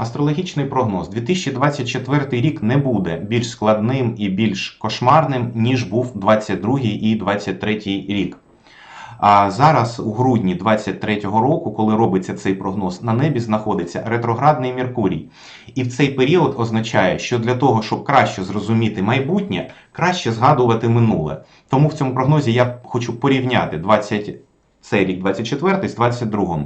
Астрологічний прогноз 2024 рік не буде більш складним і більш кошмарним, ніж був 22 і 23 рік. А зараз, у грудні 23-го року, коли робиться цей прогноз, на небі знаходиться ретроградний Меркурій. І в цей період означає, що для того, щоб краще зрозуміти майбутнє, краще згадувати минуле. Тому в цьому прогнозі я хочу порівняти 20 цей рік 24 з 22.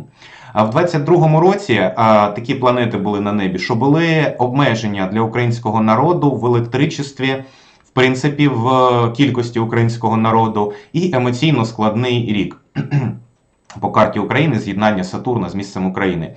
А в 22 році а, такі планети були на небі, що були обмеження для українського народу в електричестві, в принципі, в е, кількості українського народу, і емоційно складний рік по карті України з'єднання Сатурна з місцем України.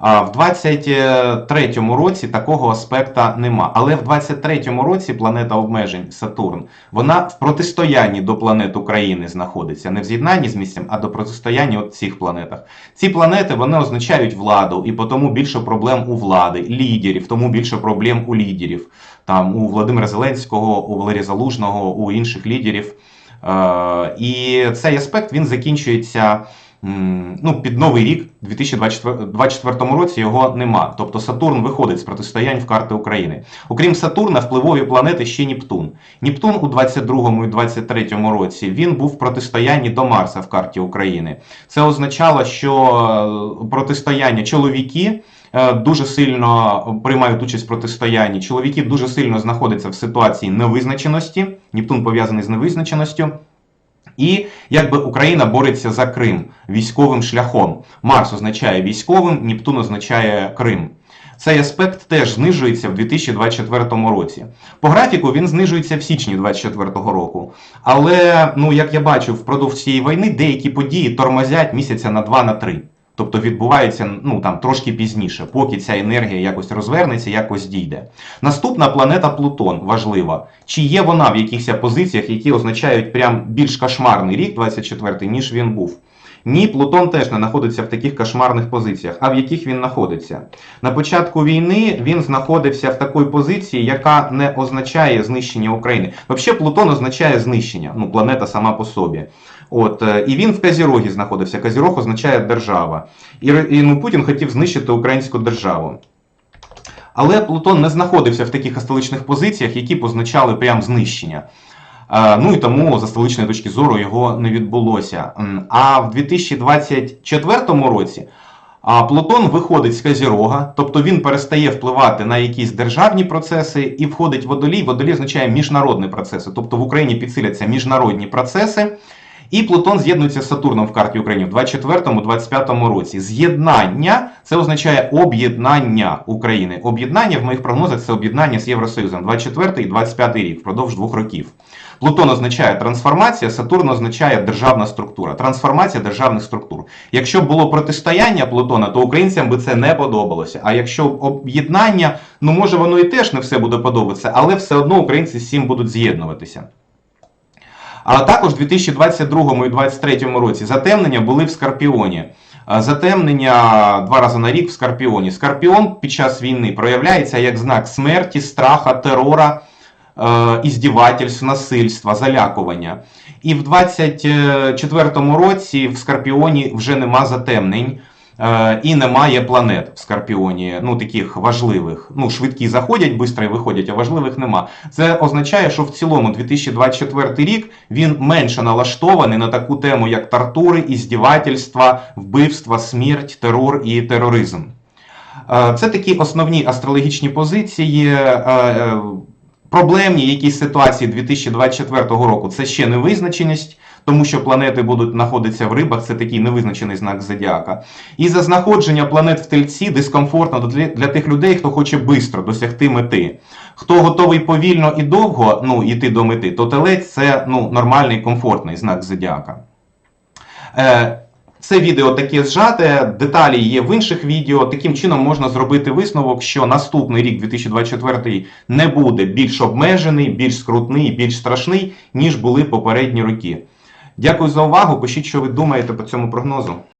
В 23-му році такого аспекта нема. Але в 23-му році планета обмежень Сатурн, вона в протистоянні до планет України знаходиться. Не в з'єднанні з місцем, а до протистояння от цих планетах. Ці планети вони означають владу, і тому більше проблем у влади, лідерів, тому більше проблем у лідерів. Там у Володимира Зеленського, у Валерія Залужного, у інших лідерів. Е, І цей аспект він закінчується. Ну, під новий рік, у 2024 році, його нема. Тобто Сатурн виходить з протистоянь в карти України. Окрім Сатурна, впливові планети ще Нептун. Нептун у 22 і 23 році він був в протистоянні до Марса в карті України. Це означало, що е, протистояння чоловіки. е, Дуже сильно приймають участь в протистоянні. Чоловіки дуже сильно знаходяться в ситуації невизначеності. Нептун пов'язаний з невизначеністю. І якби Україна бореться за Крим військовим шляхом. Марс означає військовим, Нептун означає Крим. Цей аспект теж знижується в 2024 році. По графіку він знижується в січні 2024 року. Але, ну як я бачу, впродовж цієї війни деякі події тормозять місяця на 2 на 3. Тобто відбувається ну там трошки пізніше, поки ця енергія якось розвернеться, якось дійде. Наступна планета Плутон важлива. Чи є вона в якихось позиціях, які означають прям більш кошмарний рік, 24 ніж він був? Ні, Плутон теж не знаходиться в таких кошмарних позиціях. А в яких він знаходиться? На початку війни він знаходився в такій позиції, яка не означає знищення України. Взагалі, Плутон означає знищення, ну планета сама по собі. От, е, і він в Казірогі знаходився. Казірог означає держава. І, і ну, Путін хотів знищити українську державу. Але Плутон не знаходився в таких столичних позиціях, які б означали прям знищення. Е, Ну і тому, за столичної точки зору, його не відбулося. А в 2024 році Плутон виходить з Казірога, тобто він перестає впливати на якісь державні процеси і входить водолій. Водолій означає міжнародні процеси, тобто в Україні підсиляться міжнародні процеси. І Плутон з'єднується з Сатурном в карті України в 24-25 році. З'єднання це означає об'єднання України. Об'єднання в моїх прогнозах це об'єднання з Євросоюзом 24 і 25 рік впродовж двох років. Плутон означає трансформація, Сатурн означає державна структура, трансформація державних структур. Якщо б було протистояння Плутона, то українцям би це не подобалося. А якщо об'єднання, ну може воно і теж не все буде подобатися, але все одно українці з цим будуть з'єднуватися. А також в 2022 і 2023 році затемнення були в Скорпіоні. Затемнення два рази на рік в Скорпіоні. Скорпіон під час війни проявляється як знак смерті, страха, терора, е, іздівательств, насильства, залякування. І в 2024 році в Скорпіоні вже нема затемнень. Е, І немає планет в Скорпіоні, ну таких важливих. Ну, швидкі заходять, швидко виходять, а важливих нема. Це означає, що в цілому 2024 рік він менше налаштований на таку тему, як тортури, іздівательства, вбивства, смерть, терор і тероризм. Е, Це такі основні астрологічні позиції. Е, Проблемні якісь ситуації 2024 року це ще невизначеність, тому що планети будуть знаходитися в рибах, це такий невизначений знак зодіака. І за знаходження планет в тельці дискомфортно для, тих людей, хто хоче швидко досягти мети. Хто готовий повільно і довго ну, йти до мети, то телець це ну, нормальний, комфортний знак зодіака. Е, це відео таке зжате, деталі є в інших відео. Таким чином можна зробити висновок, що наступний рік 2024 не буде більш обмежений, більш скрутний, більш страшний, ніж були попередні роки. Дякую за увагу. Пишіть, що ви думаєте по цьому прогнозу.